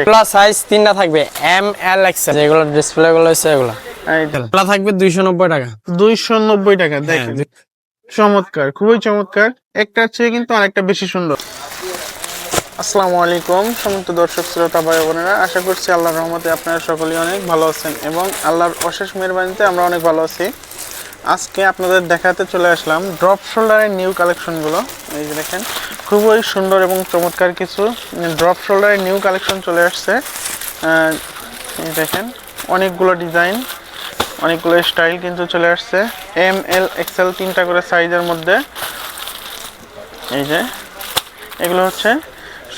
এগুলো সাইজ তিনটা থাকবে এম এল এক্সেল যেগুলো ডিসপ্লে গুলো হচ্ছে এগুলো। এই থাকবে দুইশো নব্বই টাকা। দুইশো নব্বই টাকা দেখেন। চমৎকার খুবই চমৎকার। একটার চেয়ে কিন্তু আরেকটা বেশি সুন্দর। আসসালামু আলাইকুম সমস্ত দর্শক শ্রোতা ভাই বোনেরা। আশা করছি আল্লাহর রহমতে আপনারা সকলেই অনেক ভালো আছেন এবং আল্লাহর অশেষ মেহরবানিতে আমরা অনেক ভালো আছি। আজকে আপনাদের দেখাতে চলে আসলাম ড্রপ শোল্ডারের নিউ কালেকশনগুলো এই যে দেখেন খুবই সুন্দর এবং চমৎকার কিছু ড্রপ শোল্ডারের নিউ কালেকশন চলে আসছে। দেখেন, অনেকগুলো ডিজাইন অনেকগুলো স্টাইল কিন্তু চলে আসছে। এম এল এক্সেল তিনটা করে সাইজের মধ্যে। এই যে, এগুলো হচ্ছে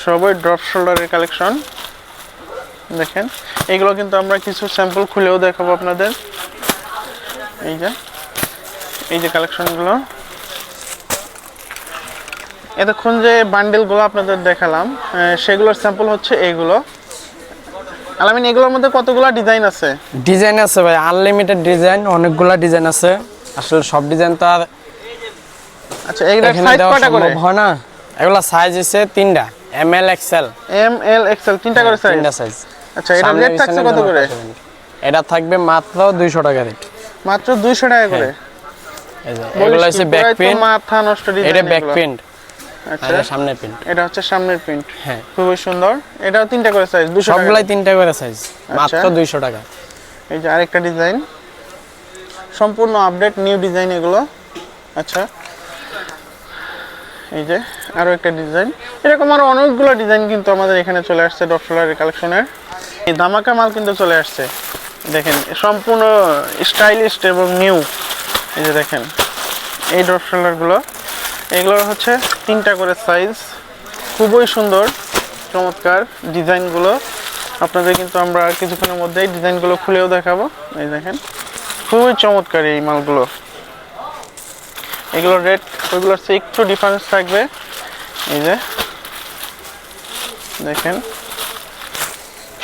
সবই ড্রপ শোল্ডারের কালেকশন দেখেন, এগুলো কিন্তু আমরা কিছু স্যাম্পল খুলেও দেখাবো আপনাদের। এই যে এই যে কালেকশনগুলো এতক্ষণ যে বান্ডেলগুলো আপনাদের দেখালাম সেগুলোর স্যাম্পল হচ্ছে এইগুলো আলামিন এগুলোর মধ্যে কতগুলো ডিজাইন আছে? ডিজাইন আছে ভাই আনলিমিটেড ডিজাইন অনেকগুলা ডিজাইন আছে। আসলে সব ডিজাইন তো আর আচ্ছা এখানে সাইজ কয়টা করে? হয় না। এগুলা সাইজ হচ্ছে তিনটা M L XL M L XL তিনটা করে সাইজ তিনটা সাইজ আচ্ছা এটা রেট থাকছে কত করে? এটা থাকবে মাত্র দুইশো টাকা রেট মাত্র 200 টাকা করে? এই যে এগুলো হচ্ছে ব্যাক প্রিন্ট মাথা নষ্ট ডিজাইন এটা ব্যাক প্রিন্ট আর আচ্ছা। এটা সামনের প্রিন্ট এটা হচ্ছে সামনের প্রিন্ট হ্যাঁ। খুবই সুন্দর। এটাও তিনটা করে সাইজ 200 টাকা। সবগুলাই তিনটা করে সাইজ মাত্র আচ্ছা। দুইশো টাকা। এই যে আরেকটা ডিজাইন সম্পূর্ণ আপডেট নিউ ডিজাইন এগুলো। আচ্ছা। এই যে আরও একটা ডিজাইন এরকম আরও অনেকগুলো ডিজাইন কিন্তু আমাদের এখানে চলে আসছে ডপসলারের কালেকশনের এই দামাকা মাল কিন্তু চলে আসছে। দেখেন সম্পূর্ণ স্টাইলিস্ট এবং নিউ এই যে দেখেন এই ডপসলারগুলো এগুলো হচ্ছে তিনটা করে সাইজ খুবই সুন্দর, চমৎকার ডিজাইনগুলো। আপনাদের কিন্তু আমরা কিছুক্ষণের মধ্যেই ডিজাইনগুলো খুলেও দেখাবো। এই দেখেন, খুবই চমৎকার এই মালগুলো। এগুলোর রেট ওইগুলোর চেয়ে একটু ডিফারেন্স থাকবে। এই যে, দেখেন,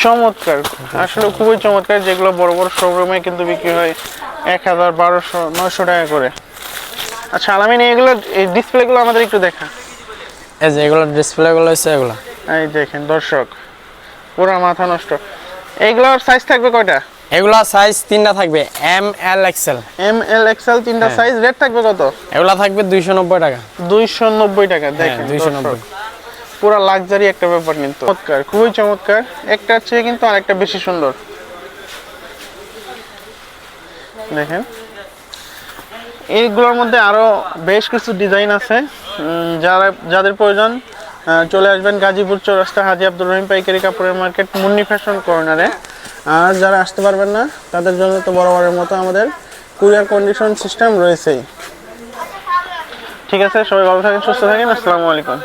চমৎকার। আসলে খুবই চমৎকার, যেগুলো বড় বড় শোরুমে কিন্তু বিক্রি হয় এক হাজার বারোশো, নয়শো টাকা করে। আচ্ছা আলামিন এগুলো এই ডিসপ্লেগুলো আমাদের একটু দেখা। এই যে এগুলো ডিসপ্লে গুলো হচ্ছে এগুলো। এই দেখেন দর্শক পুরো মাথা নষ্ট। এইগুলোর সাইজ থাকবে কয়টা? এগুলা সাইজ তিনটা থাকবে M L XL M L XL তিনটা হ্যাঁ। সাইজ রেট থাকবে কত? এগুলা থাকবে দুইশো নব্বই টাকা। দুইশো নব্বই টাকা দেখেন হ্যাঁ, 290 পুরো লাক্সারি একটা ব্যাপার কিন্তু। চমৎকার খুবই চমৎকার। একটার চেয়ে কিন্তু আরেকটা বেশি সুন্দর। দেখেন। এইগুলোর মধ্যে আরও বেশ কিছু ডিজাইন আছে। যারা যাদের প্রয়োজন চলে আসবেন গাজীপুর চৌরাস্তা হাজি আব্দুর রহিম পাইকারি কাপড়ের মার্কেট মুন্নি ফ্যাশন কর্নারে। আর যারা আসতে পারবেন না, তাদের জন্য তো বরাবরের মতো আমাদের কুরিয়ার কন্ডিশন সিস্টেম রয়েছেই। ঠিক আছে, সবাই ভালো থাকেন, সুস্থ থাকেন, আসসালামু আলাইকুম।